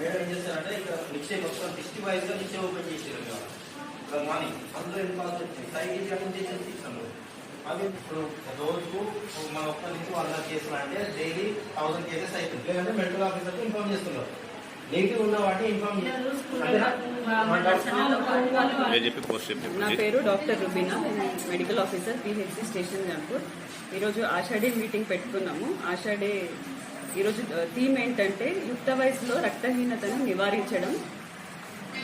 Madam ఏం చేస్తారంటే ఇక్కడ నిక్షేప్ మొత్తం డిస్ట్రిక్ట్ వైజ్గా నిక్షేప్ ఓపెన్ చేసారు. ఇక్కడ మార్నింగ్ అందులో ఎన్ని కాల్స్ వచ్చింది సైడ్ ఇది అటెండ్ చేసేది సిక్స్ హండ్రెడ్ అవి ఇప్పుడు రోజుకు మన ఒక్క నుంచి వంద కేసులు అంటే డైలీ థౌసండ్ కేసెస్ అవుతుంది లేదంటే మెడికల్ ఆఫీసర్కి ఇన్ఫార్మ్ చేస్తున్నారు. నెగిటివ్ ఉన్న నా పేరు doctor Rubina medical officer PHC station Jampur. ఈరోజు ఆషాఢీ మీటింగ్ పెట్టుకున్నాము. ఆషాఢీ ఈరోజు థీమ్ ఏంటంటే యుక్త వయసులో రక్తహీనతను నివారించడం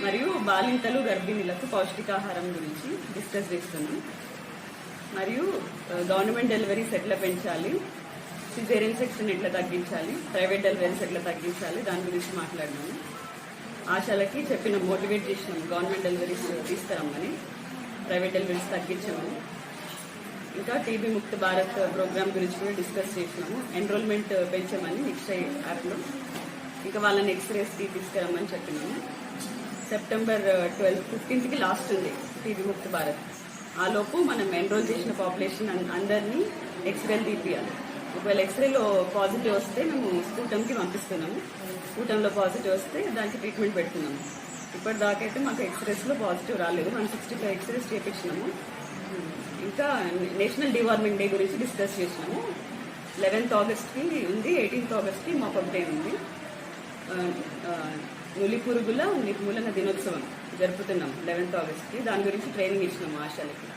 మరియు బాలింతలు గర్భిణీలకు పౌష్టికాహారం గురించి డిస్కస్ చేస్తున్నాం. మరియు గవర్నమెంట్ డెలివరీస్ ఎట్లా పెంచాలి సిజేరియన్ సెక్షన్ ఎట్లా తగ్గించాలి ప్రైవేట్ డెలివరీస్ ఎట్లా తగ్గించాలి దాని గురించి మాట్లాడినాము ఆశాలకి చెప్పిన మోటివేట్ చేసినాం గవర్నమెంట్ డెలివరీస్ తీసుకురమ్మని ప్రైవేట్ డెలివరీస్ తగ్గించామని. ఇంకా టీబీ ముక్త భారత్ ప్రోగ్రామ్ గురించి కూడా డిస్కస్ చేసినాము ఎన్రోల్మెంట్ పెంచమని నిక్షయ్ యాప్లో ఇంకా వాళ్ళని ఎక్స్రేస్కి తీసుకురమ్మని చెప్పినాము. సెప్టెంబర్ ట్వెల్త్ ఫిఫ్టీన్త్కి లాస్ట్ ఉంది టీబీ ముక్త భారత్ ఆ లోపు మనం ఎన్రోల్ చేసిన పాపులేషన్ అందరినీ ఎక్స్రేలు తీపియాలి. ఒకవేళ ఎక్స్రేలో పాజిటివ్ వస్తే మేము స్కూటంకి పంపిస్తున్నాము. స్కూటంలో పాజిటివ్ వస్తే దానికి ట్రీట్మెంట్ పెడుతున్నాము. ఇప్పటిదాకైతే మాకు ఎక్స్రేస్లో పాజిటివ్ రాలేదు. వన్ సిక్స్టీ ఫైవ్ ఎక్స్రేస్ చేపించినాము. ఇంకా నేషనల్ డివార్మింగ్ డే గురించి డిస్కస్ చేసినాము. లెవెన్త్ ఆగస్ట్కి ఉంది ఎయిటీన్త్ ఆగస్ట్కి మాకు డే ఉంది. నులి పురుగుల నిర్మూలన దినోత్సవం జరుపుతున్నాం లెవెన్త్ ఆగస్ట్కి. దాని గురించి ట్రైనింగ్ ఇచ్చినాము ఆశాలకి.